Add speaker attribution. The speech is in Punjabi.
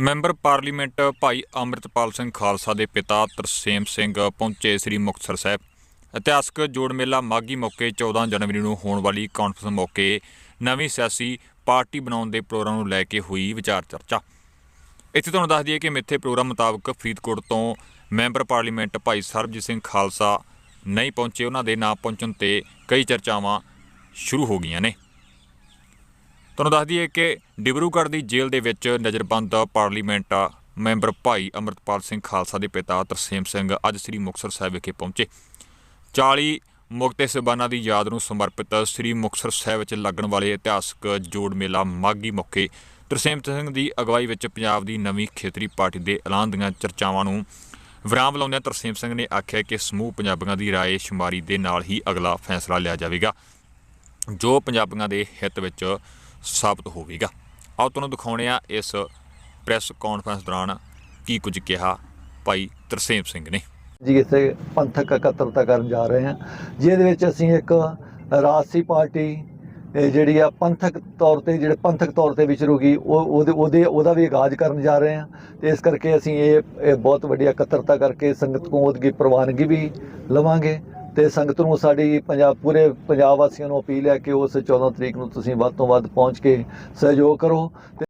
Speaker 1: ਮੈਂਬਰ ਪਾਰਲੀਮੈਂਟ ਭਾਈ ਅੰਮ੍ਰਿਤਪਾਲ ਸਿੰਘ ਖਾਲਸਾ ਦੇ ਪਿਤਾ ਤਰਸੇਮ ਸਿੰਘ ਪਹੁੰਚੇ ਸ੍ਰੀ ਮੁਕਤਸਰ ਸਾਹਿਬ। ਇਤਿਹਾਸਕ ਜੋੜ ਮੇਲਾ ਮਾਗੀ ਮੌਕੇ 14 ਜਨਵਰੀ ਨੂੰ ਹੋਣ ਵਾਲੀ ਕਾਨਫਰੰਸ ਮੌਕੇ ਨਵੀਂ ਸਿਆਸੀ ਪਾਰਟੀ ਬਣਾਉਣ ਦੇ ਪ੍ਰੋਗਰਾਮ ਨੂੰ ਲੈ ਕੇ ਹੋਈ ਵਿਚਾਰ ਚਰਚਾ। ਇੱਥੇ ਤੁਹਾਨੂੰ ਦੱਸ ਦਈਏ ਕਿ ਮਿੱਥੇ ਪ੍ਰੋਗਰਾਮ ਮੁਤਾਬਕ ਫਰੀਦਕੋਟ ਤੋਂ ਮੈਂਬਰ ਪਾਰਲੀਮੈਂਟ ਭਾਈ ਸਰਬਜੀਤ ਸਿੰਘ ਖਾਲਸਾ ਨਹੀਂ ਪਹੁੰਚੇ। ਉਹਨਾਂ ਦੇ ਨਾ ਪਹੁੰਚਣ ਤੇ ਕਈ ਚਰਚਾਵਾਂ ਸ਼ੁਰੂ ਹੋ ਗਈਆਂ ਨੇ। ਤੁਹਾਨੂੰ ਦੱਸ ਦਈਏ ਕਿ ਡਿਬਰੂਗੜ੍ਹ ਦੀ ਜੇਲ੍ਹ ਦੇ ਵਿੱਚ ਨਜ਼ਰਬੰਦ ਪਾਰਲੀਮੈਂਟ ਮੈਂਬਰ ਭਾਈ ਅਮਰਤਪਾਲ ਸਿੰਘ ਖਾਲਸਾ ਦੇ ਪਿਤਾ ਤਰਸੇਮ ਸਿੰਘ ਅੱਜ ਸ੍ਰੀ ਮੁਕਤਸਰ ਸਾਹਿਬ ਵਿਖੇ ਪਹੁੰਚੇ। 40 ਮੁਕਤੇ ਸਬਾਨਾਂ ਦੀ ਯਾਦ ਨੂੰ ਸਮਰਪਿਤ ਸ੍ਰੀ ਮੁਕਤਸਰ ਸਾਹਿਬ ਵਿੱਚ ਲੱਗਣ ਵਾਲੇ ਇਤਿਹਾਸਕ ਜੋੜ ਮੇਲਾ ਮਾਗੀ ਮੌਕੇ ਤਰਸੇਮ ਸਿੰਘ ਦੀ ਅਗਵਾਈ ਵਿੱਚ ਪੰਜਾਬ ਦੀ ਨਵੀਂ ਖੇਤਰੀ ਪਾਰਟੀ ਦੇ ਐਲਾਨ ਦੀਆਂ ਚਰਚਾਵਾਂ ਨੂੰ ਵਿਰਾਮ ਲਾਉਂਦਿਆਂ ਤਰਸੇਮ ਸਿੰਘ ਨੇ ਆਖਿਆ ਕਿ ਸਮੂਹ ਪੰਜਾਬੀਆਂ ਦੀ ਰਾਏ ਸ਼ੁਮਾਰੀ ਦੇ ਨਾਲ ਹੀ ਅਗਲਾ ਫੈਸਲਾ ਲਿਆ ਜਾਵੇਗਾ। ਜੋ ਪੰਜਾਬੀਆਂ ਦੇ ਹਿੱਤ ਵਿੱਚ ਸਾਬਤ ਹੋਵੇਗਾ। ਆਓ ਤੁਹਾਨੂੰ ਦਿਖਾਉਣੇ ਆ ਇਸ ਪ੍ਰੈਸ ਕਾਨਫਰੰਸ ਦੌਰਾਨ ਕੀ ਕੁਝ ਕਿਹਾ ਭਾਈ ਤਰਸੇਮ ਸਿੰਘ ਨੇ।
Speaker 2: ਜੀ, ਇੱਥੇ ਪੰਥਕ ਇਕੱਤਰਤਾ ਕਰਨ ਜਾ ਰਹੇ ਹਾਂ। ਜਿਹਦੇ ਵਿੱਚ ਅਸੀਂ ਇੱਕ ਰਾਜਸੀ ਪਾਰਟੀ ਜਿਹੜੀ ਆ ਪੰਥਕ ਤੌਰ ਤੇ, ਜਿਹੜੇ ਪੰਥਕ ਤੌਰ ਤੇ ਵਿਚਰੂਗੀ ਉਹ ਉਹਦੇ ਉਹਦੇ, ਉਹਦਾ ਵੀ ਆਗਾਜ਼ ਕਰਨ ਜਾ ਰਹੇ ਹਾਂ। ਤੇ ਇਸ ਕਰਕੇ ਅਸੀਂ ਇਹ ਇਹ ਬਹੁਤ ਵੱਡੀ ਇਕੱਤਰਤਾ ਕਰਕੇ ਸੰਗਤ ਕੋਲ ਉਹਦੀ ਪ੍ਰਵਾਨਗੀ ਵੀ ਲਵਾਂਗੇ। ਤੇ ਸੰਗਤ ਨੂੰ ਸਾਡੀ ਪੰਜਾਬ, ਪੂਰੇ ਪੰਜਾਬ ਵਾਸੀਆਂ ਨੂੰ ਅਪੀਲ ਹੈ ਕਿ ਉਸ 14 ਤਰੀਕ ਨੂੰ ਤੁਸੀਂ ਵੱਧ ਤੋਂ ਵੱਧ ਪਹੁੰਚ ਕੇ ਸਹਿਯੋਗ ਕਰੋ ਤੇ